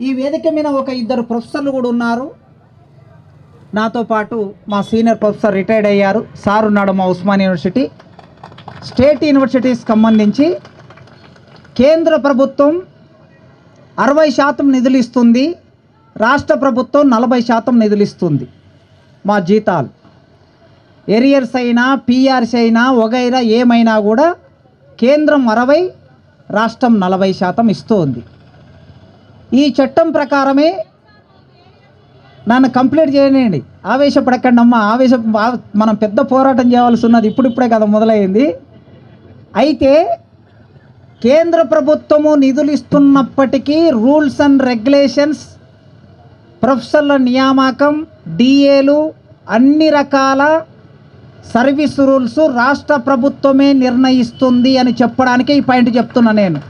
ఈ వేదిక మీద ఒక ఇద్దరు ప్రొఫెసర్లు కూడా ఉన్నారు. నాతో పాటు మా సీనియర్ ప్రొఫెసర్ రిటైర్డ్ అయ్యారు. సార్ ఉన్నాడు మా ఉస్మాన్ యూనివర్సిటీ. స్టేట్ యూనివర్సిటీస్ సంబంధించి కేంద్ర ప్రభుత్వం అరవై శాతం నిధులు ఇస్తుంది. రాష్ట్ర ప్రభుత్వం నలభై శాతం నిధులు ఇస్తుంది. మా జీతాలు. ఎరియర్స్ అయినా పిఆర్స్ అయినా వగైరా ఏమైనా కూడా కేంద్రం అరవై రాష్ట్రం నలభై శాతం ఇస్తుంది. ఈ చట్టం ప్రకారమే నన్ను కంప్లీట్ చేయనండి ఆవేశపడకండి అమ్మ ఆవేశ మనం పెద్ద పోరాటం చేయాల్సి ఉన్నది ఇప్పుడిప్పుడే కదా మొదలైంది. అయితే కేంద్ర ప్రభుత్వము నిధులు ఇస్తున్నప్పటికీ రూల్స్ అండ్ రెగ్యులేషన్స్ ప్రొఫెసర్ల నియామకం డిఏలు అన్ని రకాల సర్వీస్ రూల్స్ రాష్ట్ర ప్రభుత్వమే నిర్ణయిస్తుంది అని చెప్పడానికి ఈ పాయింట్ చెప్తున్నా నేను.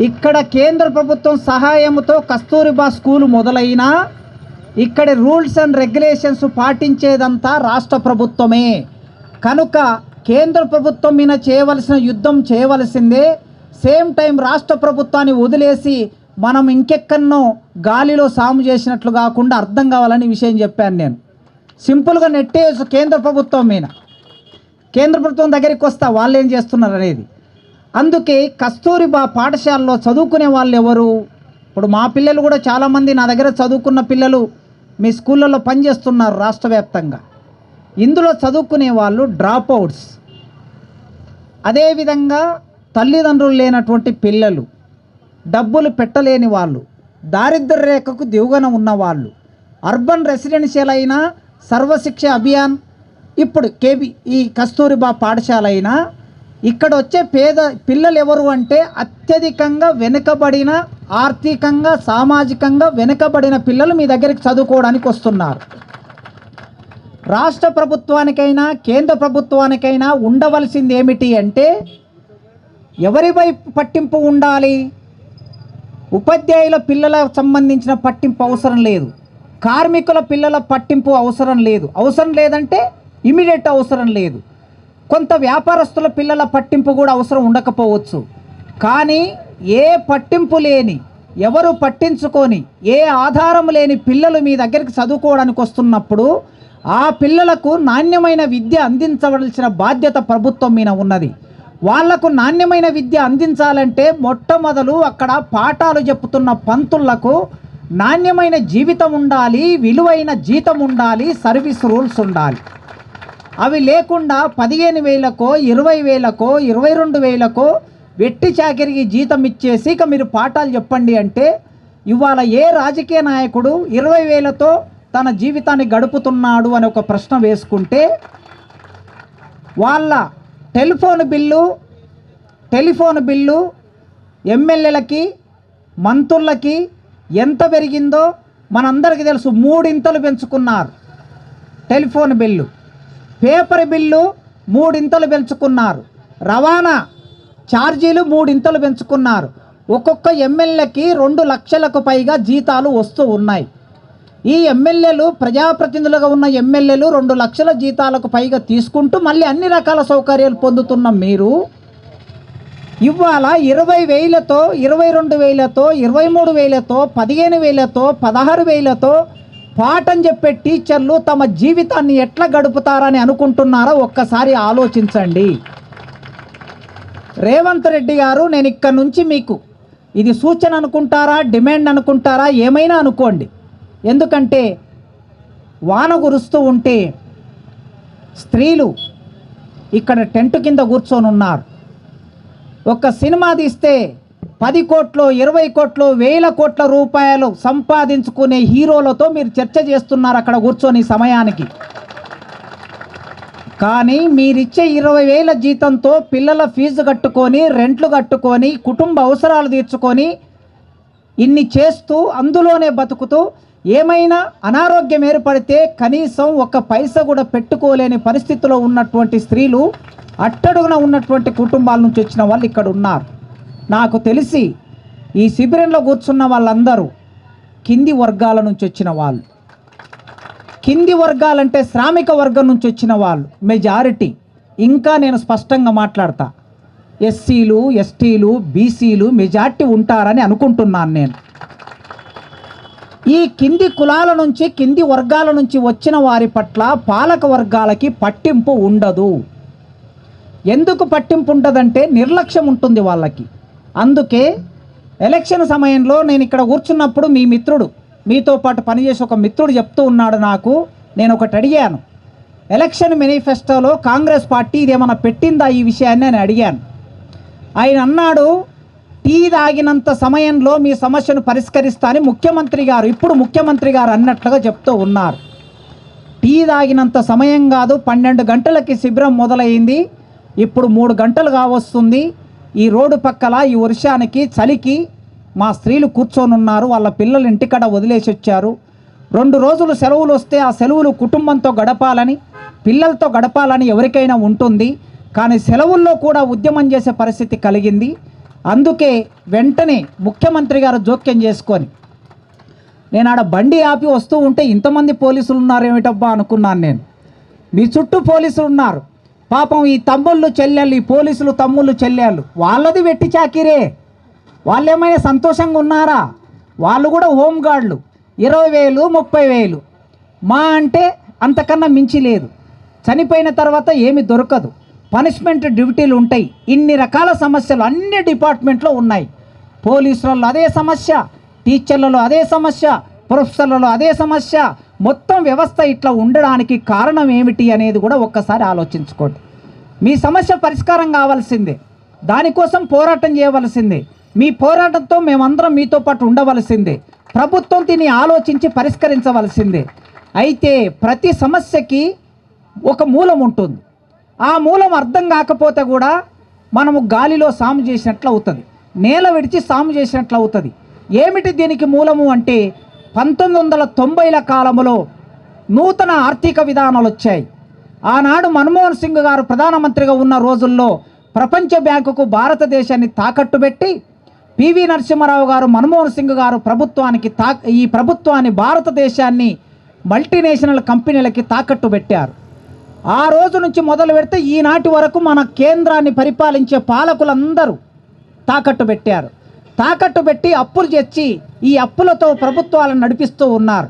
ఇక్కడ కేంద్ర ప్రభుత్వం సహాయంతో కస్తూరిబా స్కూల్ మొదలైనా ఇక్కడ రూల్స్ అండ్ రెగ్యులేషన్స్ పాటించేదంతా రాష్ట్ర ప్రభుత్వమే. కనుక కేంద్ర ప్రభుత్వం మీద చేయవలసిన యుద్ధం చేయవలసిందే. సేమ్ టైం రాష్ట్ర ప్రభుత్వాన్ని వదిలేసి మనం ఇంకెక్కన్నో గాలిలో సాము చేసినట్లు కాకుండా అర్థం కావాలని విషయం చెప్పాను నేను. సింపుల్గా నెట్టేసి కేంద్ర ప్రభుత్వం మీద. కేంద్ర ప్రభుత్వం దగ్గరికి వస్తా వాళ్ళు ఏం చేస్తున్నారు అనేది. అందుకే కస్తూరిబా పాఠశాలలో చదువుకునే వాళ్ళు ఎవరు? ఇప్పుడు మా పిల్లలు కూడా చాలామంది నా దగ్గర చదువుకున్న పిల్లలు మీ స్కూళ్ళలో పనిచేస్తున్నారు రాష్ట్ర వ్యాప్తంగా. ఇందులో చదువుకునే వాళ్ళు డ్రాప్ అవుట్స్ అదేవిధంగా తల్లిదండ్రులు లేనటువంటి పిల్లలు డబ్బులు పెట్టలేని వాళ్ళు దారిద్ర రేఖకు దిగువన ఉన్నవాళ్ళు అర్బన్ రెసిడెన్షియల్ అయినా సర్వశిక్ష అభియాన్ ఇప్పుడు కేబీ ఈ కస్తూరిబా పాఠశాల అయినా ఇక్కడ వచ్చే పేద పిల్లలు ఎవరు అంటే అత్యధికంగా వెనుకబడిన ఆర్థికంగా సామాజికంగా వెనుకబడిన పిల్లలు మీ దగ్గరికి చదువుకోవడానికి వస్తున్నారు. రాష్ట్ర ప్రభుత్వానికైనా కేంద్ర ప్రభుత్వానికైనా ఉండవలసింది ఏమిటి అంటే ఎవరిపై పట్టింపు ఉండాలి? ఉపాధ్యాయుల పిల్లల సంబంధించిన పట్టింపు అవసరం లేదు. కార్మికుల పిల్లల పట్టింపు అవసరం లేదు. అవసరం లేదంటే ఇమీడియట్ అవసరం లేదు. కొంత వ్యాపారస్తుల పిల్లల పట్టింపు కూడా అవసరం ఉండకపోవచ్చు. కానీ ఏ పట్టింపు లేని ఎవరు పట్టించుకొని ఏ ఆధారం లేని పిల్లలు మీ దగ్గరికి చదువుకోవడానికి వస్తున్నప్పుడు ఆ పిల్లలకు నాణ్యమైన విద్య అందించవలసిన బాధ్యత ప్రభుత్వం మీద ఉన్నది. వాళ్ళకు నాణ్యమైన విద్య అందించాలంటే మొట్టమొదలు అక్కడ పాఠాలు చెప్తున్న పంతులకు నాణ్యమైన జీవితం ఉండాలి విలువైన జీతం ఉండాలి సర్వీస్ రూల్స్ ఉండాలి. అవి లేకుండా పదిహేను వేలకో ఇరవై వేలకో ఇరవై రెండు వేలకో వెట్టి చాకరికి జీతం ఇచ్చేసి ఇక మీరు పాఠాలు చెప్పండి అంటే ఇవాళ ఏ రాజకీయ నాయకుడు ఇరవై వేలతో తన జీవితాన్ని గడుపుతున్నాడు అని ఒక ప్రశ్న వేసుకుంటే వాళ్ళ టెలిఫోన్ బిల్లు టెలిఫోన్ బిల్లు ఎమ్మెల్యేలకి మంత్రులకి ఎంత పెరిగిందో మనందరికీ తెలుసు. మూడింతలు పెంచుకున్నారు టెలిఫోన్ బిల్లు. పేపర్ బిల్లు మూడింతలు పెంచుకున్నారు. రవాణా ఛార్జీలు మూడింతలు పెంచుకున్నారు. ఒక్కొక్క ఎమ్మెల్యేకి రెండు లక్షలకు పైగా జీతాలు వస్తూ ఉన్నాయి. ఈ ఎమ్మెల్యేలు ప్రజాప్రతినిధులుగా ఉన్న ఎమ్మెల్యేలు రెండు లక్షల జీతాలకు పైగా తీసుకుంటూ మళ్ళీ అన్ని రకాల సౌకర్యాలు పొందుతున్న మీరు ఇవాళ ఇరవై వేలతో ఇరవై రెండు వేలతో ఇరవై మూడు వేలతో పదిహేను వేలతో పదహారు వేలతో పాఠం చెప్పే టీచర్లు తమ జీవితాన్ని ఎట్లా గడుపుతారని అనుకుంటున్నారో ఒక్కసారి ఆలోచించండి. రేవంత్ రెడ్డి గారు నేను ఇక్కడ నుంచి మీకు ఇది సూచన అనుకుంటారా డిమాండ్ అనుకుంటారా ఏమైనా అనుకోండి. ఎందుకంటే వాన కురుస్తూ ఉంటే స్త్రీలు ఇక్కడ టెంట్ కింద కూర్చొని ఉన్నారు ఒక సినిమా తీస్తే పది కోట్లు ఇరవై కోట్లు వేల కోట్ల రూపాయలు సంపాదించుకునే హీరోలతో మీరు చర్చ చేస్తున్నారు అక్కడ కూర్చొని సమయానికి. కానీ మీరిచ్చే ఇరవై వేల జీతంతో పిల్లల ఫీజు కట్టుకొని రెంట్లు కట్టుకొని కుటుంబ అవసరాలు తీర్చుకొని ఇన్ని చేస్తూ అందులోనే బతుకుతూ ఏమైనా అనారోగ్యం ఏర్పడితే కనీసం ఒక పైస కూడా పెట్టుకోలేని పరిస్థితిలో ఉన్నటువంటి స్త్రీలు అట్టడుగున ఉన్నటువంటి కుటుంబాల నుంచి వచ్చిన వాళ్ళు ఇక్కడ ఉన్నారు. నాకు తెలిసి ఈ శిబిరంలో కూర్చున్న వాళ్ళందరూ కింది వర్గాల నుంచి వచ్చిన వాళ్ళు. కింది వర్గాలంటే శ్రామిక వర్గం నుంచి వచ్చిన వాళ్ళు. మెజారిటీ ఇంకా నేను స్పష్టంగా మాట్లాడతా. ఎస్సీలు ఎస్టీలు బీసీలు మెజార్టీ ఉంటారని అనుకుంటున్నాను నేను. ఈ కింది కులాల నుంచి కింది వర్గాల నుంచి వచ్చిన వారి పట్ల పాలక వర్గాలకి పట్టింపు ఉండదు. ఎందుకు పట్టింపు ఉండదంటే నిర్లక్ష్యం ఉంటుంది వాళ్ళకి. అందుకే ఎలక్షన్ సమయంలో నేను ఇక్కడ కూర్చున్నప్పుడు మీ మిత్రుడు మీతో పాటు పనిచేసే ఒక మిత్రుడు చెప్తూ ఉన్నాడు నాకు. నేను ఒకటి అడిగాను. ఎలక్షన్ మేనిఫెస్టోలో కాంగ్రెస్ పార్టీ ఇదేమన్నా పెట్టిందా ఈ విషయాన్ని నేను అడిగాను. ఆయన అన్నాడు టీ తాగినంత సమయంలో మీ సమస్యను పరిష్కరిస్తా అని ముఖ్యమంత్రి గారు ఇప్పుడు ముఖ్యమంత్రి గారు అన్నట్లుగా చెప్తూ ఉన్నారు. టీ తాగినంత సమయం కాదు పన్నెండు గంటలకి శిబిరం మొదలైంది. ఇప్పుడు మూడు గంటలు కావస్తుంది. ఈ రోడ్డు పక్కల ఈ వర్షానికి చలికి మా స్త్రీలు కూర్చొనున్నారు. వాళ్ళ పిల్లలు ఇంటికాడ వదిలేసి వచ్చారు. రెండు రోజులు సెలవులు వస్తే ఆ సెలవులు కుటుంబంతో గడపాలని పిల్లలతో గడపాలని ఎవరికైనా ఉంటుంది. కానీ సెలవుల్లో కూడా ఉద్యమం చేసే పరిస్థితి కలిగింది. అందుకే వెంటనే ముఖ్యమంత్రి గారు జోక్యం చేసుకొని నేను ఆడ బండి ఆపి వస్తూ ఉంటే ఇంతమంది పోలీసులు ఉన్నారు ఏమిటబ్బా అనుకున్నాను నేను. మీ చుట్టూ పోలీసులు ఉన్నారు. పాపం ఈ తమ్ముళ్ళు చెల్లెళ్ళు ఈ పోలీసులు తమ్ముళ్ళు చెల్లెళ్ళు వాళ్ళది వెట్టి చాకిరే. వాళ్ళు ఏమైనా సంతోషంగా ఉన్నారా? వాళ్ళు కూడా హోంగార్డులు. ఇరవై వేలు ముప్పై వేలు. మా అంటే అంతకన్నా మించి లేదు. చనిపోయిన తర్వాత ఏమి దొరకదు. పనిష్మెంట్ డ్యూటీలు ఉంటాయి. ఇన్ని రకాల సమస్యలు అన్ని డిపార్ట్మెంట్లో ఉన్నాయి. పోలీసులలో అదే సమస్య టీచర్లలో అదే సమస్య ప్రొఫెసర్లలో అదే సమస్య మొత్తం వ్యవస్థ ఇట్లా ఉండడానికి కారణం ఏమిటి అనేది కూడా ఒక్కసారి ఆలోచించుకోండి. మీ సమస్య పరిష్కారం కావాల్సిందే. దానికోసం పోరాటం చేయవలసిందే. మీ పోరాటంతో మేమందరం మీతో పాటు ఉండవలసిందే. ప్రభుత్వం దీన్ని ఆలోచించి పరిష్కరించవలసిందే. అయితే ప్రతి సమస్యకి ఒక మూలం ఉంటుంది. ఆ మూలం అర్థం కాకపోతే కూడా మనము గాలిలో సాము చేసినట్లు అవుతుంది. నేల విడిచి సాము చేసినట్లు అవుతుంది. ఏమిటి దీనికి మూలము అంటే పంతొమ్మిది వందల తొంభైల కాలంలో నూతన ఆర్థిక విధానాలు వచ్చాయి. ఆనాడు మన్మోహన్ సింగ్ గారు ప్రధానమంత్రిగా ఉన్న రోజుల్లో ప్రపంచ బ్యాంకుకు భారతదేశాన్ని తాకట్టు పెట్టి పివి నరసింహారావు గారు మన్మోహన్ సింగ్ గారు ప్రభుత్వానికి తా ఈ ప్రభుత్వాన్ని భారతదేశాన్ని మల్టీనేషనల్ కంపెనీలకి తాకట్టు పెట్టారు. ఆ రోజు నుంచి మొదలు పెడితే ఈనాటి వరకు మన కేంద్రాన్ని పరిపాలించే పాలకులందరూ తాకట్టు పెట్టారు. తాకట్టు పెట్టి అప్పులు తెచ్చి ఈ అప్పులతో ప్రభుత్వాలను నడిపిస్తూ ఉన్నారు.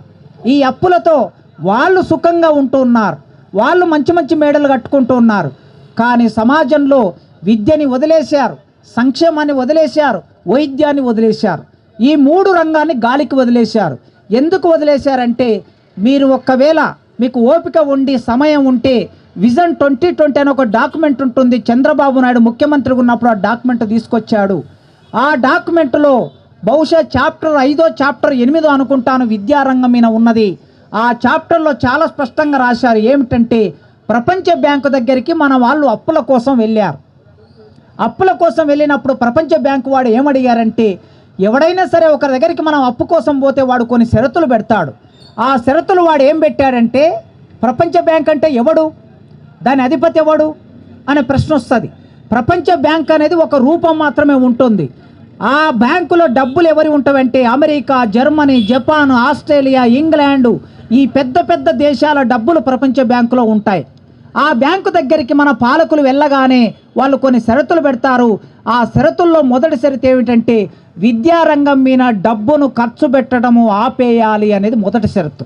ఈ అప్పులతో వాళ్ళు సుఖంగా ఉంటూ ఉన్నారు. వాళ్ళు మంచి మంచి మేడలు కట్టుకుంటూ ఉన్నారు. కానీ సమాజంలో విద్యని వదిలేశారు సంక్షేమాన్ని వదిలేశారు వైద్యాన్ని వదిలేశారు. ఈ మూడు రంగాన్ని గాలికి వదిలేశారు. ఎందుకు వదిలేశారంటే మీరు ఒక్కవేళ మీకు ఓపిక ఉండి సమయం ఉంటే విజన్ ట్వంటీ ట్వంటీ అని ఒక డాక్యుమెంట్ ఉంటుంది. చంద్రబాబు నాయుడు ముఖ్యమంత్రి ఉన్నప్పుడు ఆ డాక్యుమెంట్ తీసుకొచ్చాడు. ఆ డాక్యుమెంట్లో బహుశా చాప్టర్ ఐదో చాప్టర్ ఎనిమిదో అనుకుంటాను విద్యారంగం మీద ఉన్నది. ఆ చాప్టర్లో చాలా స్పష్టంగా రాశారు. ఏమిటంటే ప్రపంచ బ్యాంకు దగ్గరికి మన వాళ్ళు అప్పుల కోసం వెళ్ళారు. అప్పుల కోసం వెళ్ళినప్పుడు ప్రపంచ బ్యాంకు వాడు ఏమడిగారంటే ఎవడైనా సరే ఒకరి దగ్గరికి మనం అప్పు కోసం పోతే వాడు కొన్ని షరతులు పెడతాడు. ఆ షరతులు వాడు ఏం పెట్టాడంటే ప్రపంచ బ్యాంక్ అంటే ఎవడు? దాని అధిపతి ఎవడు? అనే ప్రశ్న వస్తుంది. ప్రపంచ బ్యాంక్ అనేది ఒక రూపం మాత్రమే ఉంటుంది. ఆ బ్యాంకులో డబ్బులు ఎవరి ఉంటావంటే America Germany Japan Australia England ఈ పెద్ద పెద్ద దేశాల డబ్బులు ప్రపంచ బ్యాంకులో ఉంటాయి. ఆ బ్యాంకు దగ్గరికి మన పాలకులు వెళ్ళగానే వాళ్ళు కొన్ని షరతులు పెడతారు. ఆ షరతుల్లో మొదటి షరతు ఏమిటంటే విద్యారంగం మీద డబ్బును ఖర్చు పెట్టడము ఆపేయాలి అనేది మొదటి షరతు.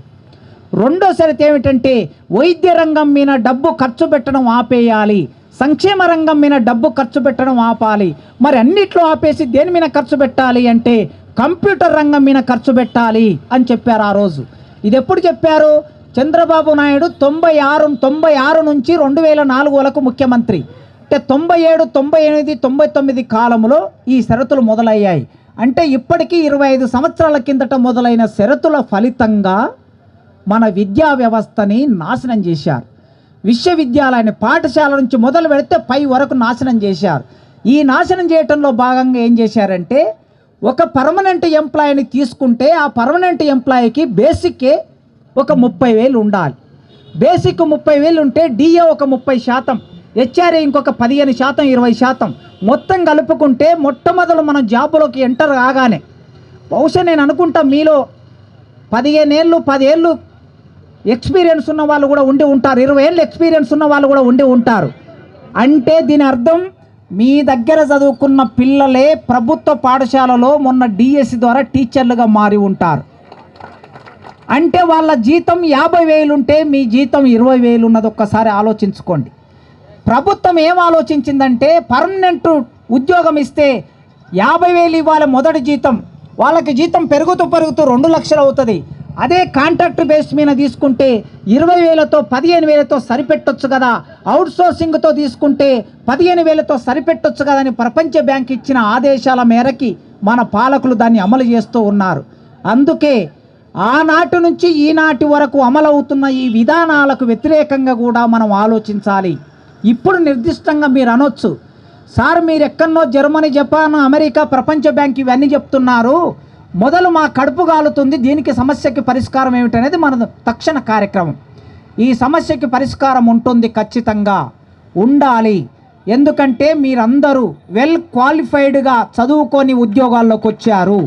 రెండో షరతు ఏమిటంటే వైద్య రంగం మీద డబ్బు ఖర్చు పెట్టడం ఆపేయాలి. సంక్షేమ రంగం మీద డబ్బు ఖర్చు పెట్టడం ఆపాలి. మరి అన్నిట్లో ఆపేసి దేని మీద ఖర్చు పెట్టాలి అంటే కంప్యూటర్ రంగం మీద ఖర్చు పెట్టాలి అని చెప్పారు ఆ రోజు. ఇది ఎప్పుడు చెప్పారు? చంద్రబాబు నాయుడు తొంభై ఆరు తొంభై ఆరు నుంచి రెండు వేల నాలుగు వరకు ముఖ్యమంత్రి. అంటే తొంభై ఏడు తొంభై ఎనిమిది తొంభై తొమ్మిది కాలంలో ఈ షరతులు మొదలయ్యాయి. అంటే ఇప్పటికీ ఇరవై ఐదు సంవత్సరాల కిందట మొదలైన షరతుల ఫలితంగా మన విద్యా వ్యవస్థని నాశనం చేశారు. విశ్వవిద్యాలయాన్ని పాఠశాల నుంచి మొదలు పెడితే పై వరకు నాశనం చేశారు. ఈ నాశనం చేయటంలో భాగంగా ఏం చేశారంటే ఒక పర్మనెంట్ ఎంప్లాయీని తీసుకుంటే ఆ పర్మనెంట్ ఎంప్లాయీకి బేసిక్కే ఒక ముప్పై వేలు ఉండాలి. బేసిక్ ముప్పై వేలు ఉంటే డిఏ ఒక ముప్పై శాతం హెచ్ఆర్ఏ ఇంకొక పదిహేను శాతం ఇరవై శాతం. మొత్తం కలుపుకుంటే మొట్టమొదలు మనం జాబులోకి ఎంటర్ కాగానే బహుశా నేను అనుకుంటా మీలో పదిహేను ఏళ్ళు పదేళ్ళు ఎక్స్పీరియన్స్ ఉన్న వాళ్ళు కూడా ఉండి ఉంటారు. ఇరవై ఏళ్ళు ఎక్స్పీరియన్స్ ఉన్న వాళ్ళు కూడా ఉండి ఉంటారు. అంటే దీని అర్థం మీ దగ్గర చదువుకున్న పిల్లలే ప్రభుత్వ పాఠశాలలో మొన్న డిఎస్సి ద్వారా టీచర్లుగా మారి ఉంటారు. అంటే వాళ్ళ జీతం యాభై వేలుంటే మీ జీతం ఇరవై వేలు ఉన్నది ఒక్కసారి ఆలోచించుకోండి. ప్రభుత్వం ఏం ఆలోచించిందంటే పర్మనెంట్ ఉద్యోగం ఇస్తే యాభై వేలు ఇవ్వాలి మొదటి జీతం. వాళ్ళకి జీతం పెరుగుతూ పెరుగుతూ రెండు లక్షలు అవుతుంది. అదే కాంట్రాక్ట్ బేస్ మీద తీసుకుంటే ఇరవై వేలతో పదిహేను వేలతో సరిపెట్టొచ్చు కదా. అవుట్ సోర్సింగ్తో తీసుకుంటే పదిహేను వేలతో సరిపెట్టొచ్చు కదా అని ప్రపంచ బ్యాంక్ ఇచ్చిన ఆదేశాల మేరకి మన పాలకులు దాన్ని అమలు చేస్తూ ఉన్నారు. అందుకే ఆనాటి నుంచి ఈనాటి వరకు అమలవుతున్న ఈ విధానాలకు వ్యతిరేకంగా కూడా మనం ఆలోచించాలి. ఇప్పుడు నిర్దిష్టంగా మీరు అనొచ్చు సార్ మీరు ఎక్కడో జర్మనీ జపాన్ అమెరికా ప్రపంచ బ్యాంక్ ఇవన్నీ చెప్తున్నారు. మొదలు మా కడుపు కాలుతుంది దీనికి సమస్యకి పరిష్కారం ఏమిటనేది మన తక్షణ కార్యక్రమం. ఈ సమస్యకి పరిష్కారం ఉంటుంది ఖచ్చితంగా. ఉండాలి. ఎందుకంటే మీరందరూ వెల్ క్వాలిఫైడ్గా చదువుకొని ఉద్యోగాల్లోకి వచ్చారు.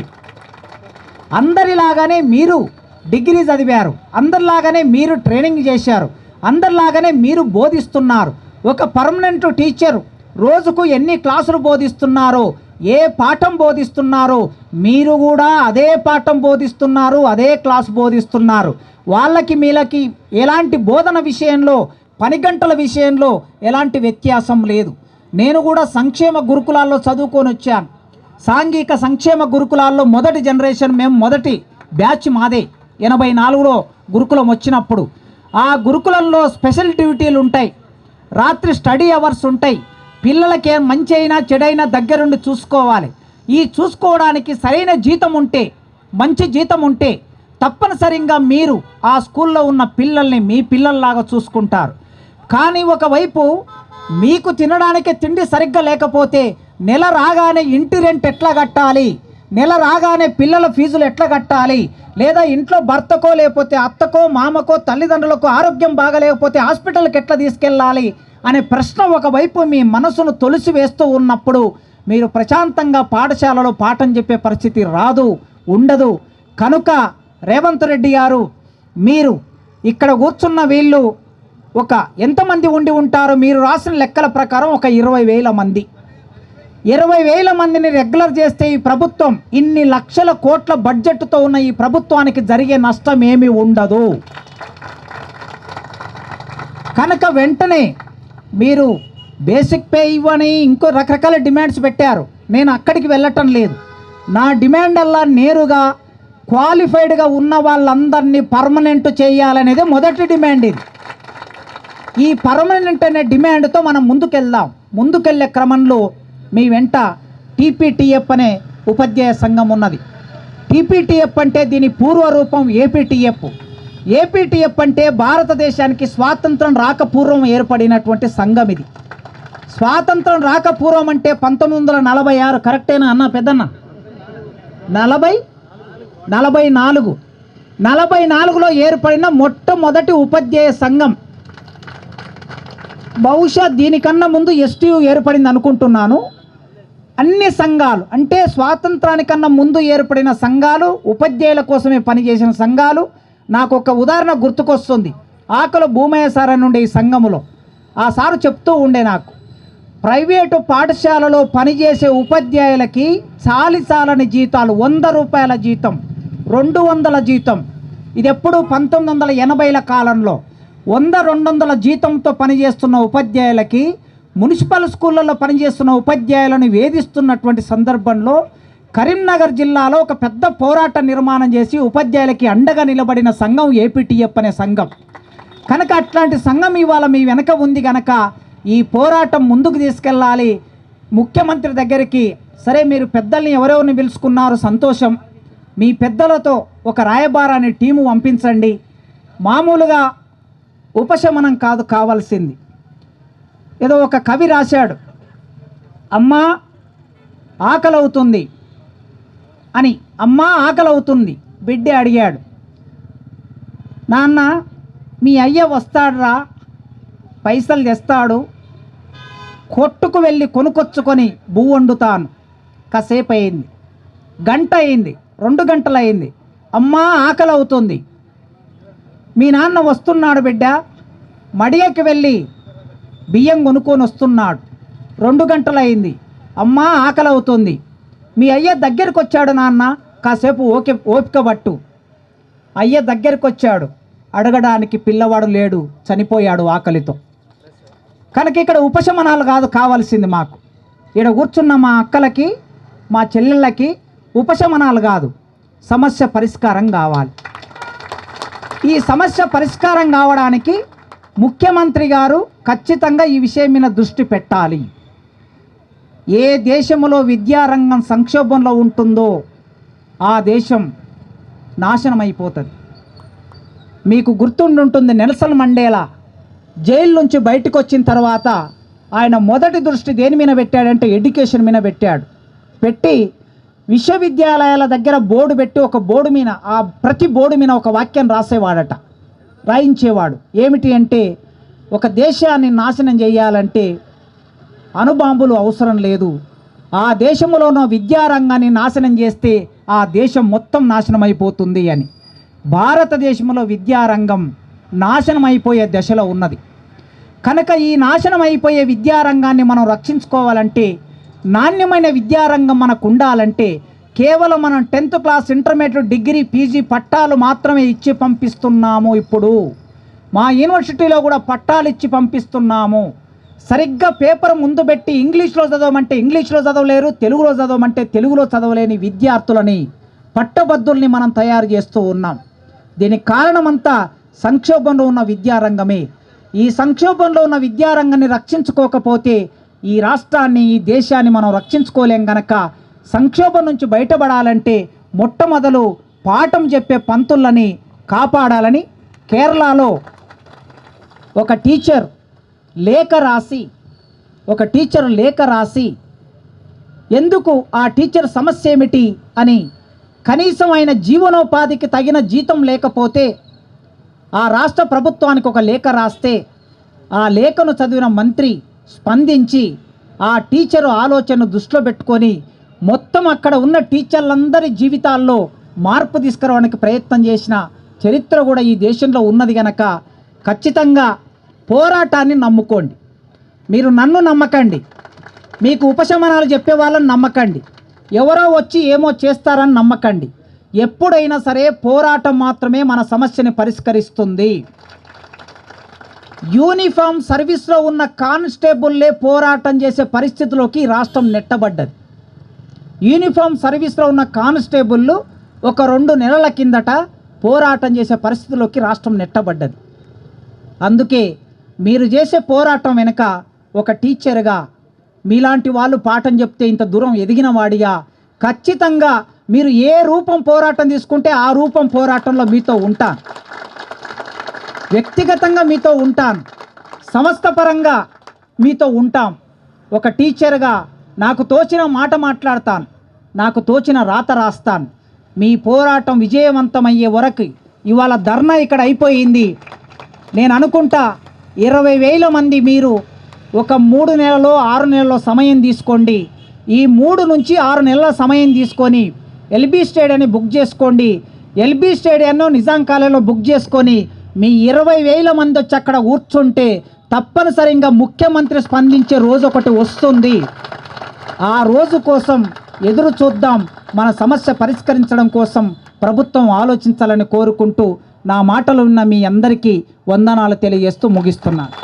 అందరిలాగానే మీరు డిగ్రీ చదివారు. అందరిలాగానే మీరు ట్రైనింగ్ చేశారు. అందరిలాగానే మీరు బోధిస్తున్నారు. ఒక పర్మనెంట్ టీచర్ రోజుకు ఎన్ని క్లాసులు బోధిస్తున్నారో ఏ పాఠం బోధిస్తున్నారో మీరు కూడా అదే పాఠం బోధిస్తున్నారు అదే క్లాస్ బోధిస్తున్నారు. వాళ్ళకి మీలకి ఎలాంటి బోధన విషయంలో పని గంటల విషయంలో ఎలాంటి వ్యత్యాసం లేదు. నేను కూడా సంక్షేమ గురుకులాల్లో చదువుకొని వచ్చాను. సాంఘిక సంక్షేమ గురుకులాల్లో మొదటి జనరేషన్ మేము మొదటి బ్యాచ్ మాదే ఎనభై నాలుగులో గురుకులం వచ్చినప్పుడు. ఆ గురుకులంలో స్పెషల్ డ్యూటీలు ఉంటాయి రాత్రి స్టడీ అవర్స్ ఉంటాయి. పిల్లలకి మంచి అయినా చెడైనా దగ్గరుండి చూసుకోవాలి. ఈ చూసుకోవడానికి సరైన జీతం ఉంటే మంచి జీతం ఉంటే తప్పనిసరిగా మీరు ఆ స్కూల్లో ఉన్న పిల్లల్ని మీ పిల్లల్లాగా చూసుకుంటారు. కానీ ఒకవైపు మీకు తినడానికి తిండి సరిగ్గా లేకపోతే నెల రాగానే ఇంటి రెంట్ ఎట్లా కట్టాలి? నెల రాగానే పిల్లల ఫీజులు ఎట్లా కట్టాలి? లేదా ఇంట్లో భర్తకో లేకపోతే అత్తకో మామకో తల్లిదండ్రులకు ఆరోగ్యం బాగలేకపోతే హాస్పిటల్కి ఎట్లా తీసుకెళ్ళాలి? అనే ప్రశ్న ఒకవైపు మీ మనసును తొలిసి వేస్తూ ఉన్నప్పుడు మీరు ప్రశాంతంగా పాఠశాలలో పాఠం చెప్పే పరిస్థితి రాదు ఉండదు. కనుక రేవంత్ రెడ్డి గారు మీరు ఇక్కడ కూర్చున్న వీళ్ళు ఒక ఎంతమంది ఉండి ఉంటారో? మీరు రాసిన లెక్కల ప్రకారం ఒక ఇరవై వేల మంది. ఇరవై వేల మందిని రెగ్యులర్ చేస్తే ఈ ప్రభుత్వం ఇన్ని లక్షల కోట్ల బడ్జెట్తో ఉన్న ఈ ప్రభుత్వానికి జరిగే నష్టం ఏమీ ఉండదు. కనుక వెంటనే మీరు బేసిక్ పే ఇవ్వని ఇంకో రకరకాల డిమాండ్స్ పెట్టారు. నేను అక్కడికి వెళ్ళటం లేదు. నా డిమాండ్ అల్లా నేరుగా క్వాలిఫైడ్గా ఉన్న వాళ్ళందరినీ పర్మనెంట్ చేయాలనేది మొదటి డిమాండ్ ఇది. ఈ పర్మనెంట్ అనే డిమాండ్తో మనం ముందుకెళ్దాం. ముందుకెళ్ళే క్రమంలో మీ వెంట టీపీటీఎఫ్ అనే ఉపాధ్యాయ సంఘం ఉన్నది. టీపీటీఎఫ్ అంటే దీని పూర్వరూపం ఏపీటీఎఫ్ ఏపీటీఎఫ్ అంటే భారతదేశానికి స్వాతంత్రం రాకపూర్వం ఏర్పడినటువంటి సంఘం ఇది. స్వాతంత్రం రాకపూర్వం అంటే పంతొమ్మిది వందల నలభై ఆరు కరెక్టేనా అన్న పెద్దన్న? నలభై నలభై నాలుగు. నలభై నాలుగులో ఏర్పడిన మొట్టమొదటి ఉపాధ్యాయ సంఘం. బహుశా దీనికన్నా ముందు ఎస్టీయు ఏర్పడింది అనుకుంటున్నాను. అన్ని సంఘాలు అంటే స్వాతంత్రానికన్నా ముందు ఏర్పడిన సంఘాలు ఉపాధ్యాయుల కోసమే పనిచేసిన సంఘాలు నాకు ఒక ఉదాహరణ గుర్తుకొస్తుంది. ఆకలి భూమయ్య సార్ అని ఉండే ఈ సంఘములో. ఆ సారు చెప్తూ ఉండే నాకు ప్రైవేటు పాఠశాలలో పనిచేసే ఉపాధ్యాయులకి చాలిసాలని జీతాలు వంద రూపాయల జీతం రెండు వందల జీతం. ఇది ఎప్పుడు పంతొమ్మిది వందల ఎనభైల కాలంలో వంద రెండు వందల జీతంతో పనిచేస్తున్న ఉపాధ్యాయులకి మున్సిపల్ స్కూళ్ళల్లో పనిచేస్తున్న ఉపాధ్యాయులను వేధిస్తున్నటువంటి సందర్భంలో కరీంనగర్ జిల్లాలో ఒక పెద్ద పోరాట నిర్మాణం చేసి ఉపాధ్యాయులకి అండగా నిలబడిన సంఘం ఏపీటీఎఫ్ అనే సంఘం. కనుక అట్లాంటి సంఘం ఇవాళ మీ వెనక ఉంది కనుక ఈ పోరాటం ముందుకు తీసుకెళ్ళాలి. ముఖ్యమంత్రి దగ్గరికి సరే మీరు పెద్దల్ని ఎవరెవరిని పిలుచుకున్నారు సంతోషం. మీ పెద్దలతో ఒక రాయబారాన్ని టీము పంపించండి. మామూలుగా ఉపశమనం కాదు కావాల్సింది. ఏదో ఒక కవి రాశాడు. అమ్మా ఆకలవుతుంది. అని అమ్మా ఆకలవుతుంది. బిడ్డే అడిగాడు. నాన్న మీ అయ్య వస్తాడురా? పైసలు తెస్తాడు. కొట్టుకు వెళ్ళి కొనుకొచ్చుకొని భూ వండుతాను. కాసేపు అయింది గంట అయింది రెండు గంటలు అయింది అమ్మా ఆకలి అవుతుంది మీ నాన్న వస్తున్నాడు బిడ్డ. మడియకి వెళ్ళి బియ్యం కొనుక్కొని వస్తున్నాడు రెండు గంటలు అయింది అమ్మా ఆకలి అవుతుంది మీ అయ్య దగ్గరికి వచ్చాడు నాన్న. కాసేపు ఓకే ఓపిక పట్టు. అయ్య దగ్గరికి వచ్చాడు అడగడానికి పిల్లవాడు లేడు చనిపోయాడు ఆకలితో. కనుక ఇక్కడ ఉపశమనాలు కాదు కావాల్సింది మాకు. ఇక్కడ కూర్చున్న మా అక్కలకి మా చెల్లెళ్ళకి ఉపశమనాలు కాదు. సమస్య పరిష్కారం కావాలి. ఈ సమస్య పరిష్కారం కావడానికి ముఖ్యమంత్రి గారు ఖచ్చితంగా ఈ విషయం మీద దృష్టి పెట్టాలి. ఏ దేశంలో విద్యారంగం సంక్షోభంలో ఉంటుందో ఆ దేశం నాశనం అయిపోతుంది మీకు గుర్తుండుంటుంది నెల్సన్ మండేలా జైలు నుంచి బయటకు వచ్చిన తర్వాత ఆయన మొదటి దృష్టి దేని మీద పెట్టాడంటే ఎడ్యుకేషన్ మీద పెట్టాడు. పెట్టి విశ్వవిద్యాలయాల దగ్గర బోర్డు పెట్టి ఒక బోర్డు మీద ఆ ప్రతి బోర్డు మీద ఒక వాక్యం రాసేవాడట. రాయించేవాడు. ఏమిటి అంటే ఒక దేశాన్ని నాశనం చేయాలంటే అణుబాంబులు అవసరం లేదు. ఆ దేశంలో ఉన్న విద్యారంగాన్ని నాశనం చేస్తే ఆ దేశం మొత్తం నాశనం అయిపోతుంది అని. భారతదేశంలో విద్యారంగం నాశనం అయిపోయే దశలో ఉన్నది. కనుక ఈ నాశనం అయిపోయే విద్యారంగాన్ని మనం రక్షించుకోవాలంటే నాణ్యమైన విద్యారంగం మనకు ఉండాలంటే కేవలం మనం tenth class intermediate degree PG పట్టాలు మాత్రమే ఇచ్చి పంపిస్తున్నాము ఇప్పుడు. మా యూనివర్సిటీలో కూడా పట్టాలు ఇచ్చి పంపిస్తున్నాము. సరిగ్గా పేపర్ ముందు పెట్టి ఇంగ్లీష్లో చదవమంటే ఇంగ్లీష్లో చదవలేరు తెలుగులో చదవమంటే తెలుగులో చదవలేని విద్యార్థులని పట్టభద్రుల్ని మనం తయారు చేస్తూ ఉన్నాం. దీనికి కారణమంతా సంక్షోభంలో ఉన్న విద్యారంగమే. ఈ సంక్షోభంలో ఉన్న విద్యారంగాన్ని రక్షించుకోకపోతే ఈ రాష్ట్రాన్ని ఈ దేశాన్ని మనం రక్షించుకోలేం గనక సంక్షోభం నుంచి బయటపడాలంటే మొట్టమొదలు పాఠం చెప్పే పంతులని కాపాడాలని కేరళలో ఒక టీచర్ లేఖ రాసి ఒక టీచర్ లేఖ రాసి ఎందుకు ఆ టీచర్ సమస్య ఏమిటి అని కనీసం ఆయన జీవనోపాధికి తగిన జీతం లేకపోతే ఆ రాష్ట్ర ప్రభుత్వానికి ఒక లేఖ రాస్తే ఆ లేఖను చదివిన మంత్రి స్పందించి ఆ టీచరు ఆలోచనను దృష్టిలో పెట్టుకొని మొత్తం అక్కడ ఉన్న టీచర్లందరి జీవితాల్లో మార్పు తీసుకురావడానికి ప్రయత్నం చేసిన చరిత్ర కూడా ఈ దేశంలో ఉన్నది గనక ఖచ్చితంగా పోరాటాన్ని నమ్ముకోండి. మీరు నన్ను నమ్మకండి. మీకు ఉపశమనాలు చెప్పే వాళ్ళని నమ్మకండి. ఎవరో వచ్చి ఏమో చేస్తారని నమ్మకండి. ఎప్పుడైనా సరే పోరాటం మాత్రమే మన సమస్యని పరిష్కరిస్తుంది. యూనిఫామ్ సర్వీస్లో ఉన్న కానిస్టేబుల్లే పోరాటం చేసే పరిస్థితిలోకి రాష్ట్రం నెట్టబడ్డది. యూనిఫామ్ సర్వీస్లో ఉన్న కానిస్టేబుళ్ళు ఒక రెండు నెలల కిందట పోరాటం చేసే పరిస్థితిలోకి రాష్ట్రం నెట్టబడ్డది. అందుకే మీరు చేసే పోరాటం వెనుక ఒక టీచర్గా మీలాంటి వాళ్ళు పాఠం చెప్తే ఇంత దూరం ఎదిగిన వాడిగా ఖచ్చితంగా మీరు ఏ రూపం పోరాటం తీసుకుంటే ఆ రూపం పోరాటంలో మీతో ఉంటాను. వ్యక్తిగతంగా మీతో ఉంటాను. సంస్థ పరంగా మీతో ఉంటాం. ఒక టీచర్గా నాకు తోచిన మాట మాట్లాడతాను. నాకు తోచిన రాత రాస్తాను. మీ పోరాటం విజయవంతమయ్యే వరకు ఇవాళ ధర్నా ఇక్కడ అయిపోయింది. నేను అనుకుంటా ఇరవై వేల మంది మీరు ఒక మూడు నెలలో ఆరు నెలల్లో సమయం తీసుకోండి. ఈ మూడు నుంచి ఆరు నెలల సమయం తీసుకొని ఎల్బీ స్టేడియాన్ని బుక్ చేసుకోండి. ఎల్బీ స్టేడియాన్ని నిజాం కాలేజీలో బుక్ చేసుకొని మీ ఇరవై వేల మంది వచ్చి అక్కడ కూర్చుంటే తప్పనిసరిగా ముఖ్యమంత్రి స్పందించే రోజు ఒకటి వస్తుంది. ఆ రోజు కోసం ఎదురు చూద్దాం. మన సమస్య పరిష్కరించడం కోసం ప్రభుత్వం ఆలోచించాలని కోరుకుంటూ నా మాటలు ఉన్న మీ అందరికీ వందనాలు తెలియజేస్తూ ముగిస్తున్నాను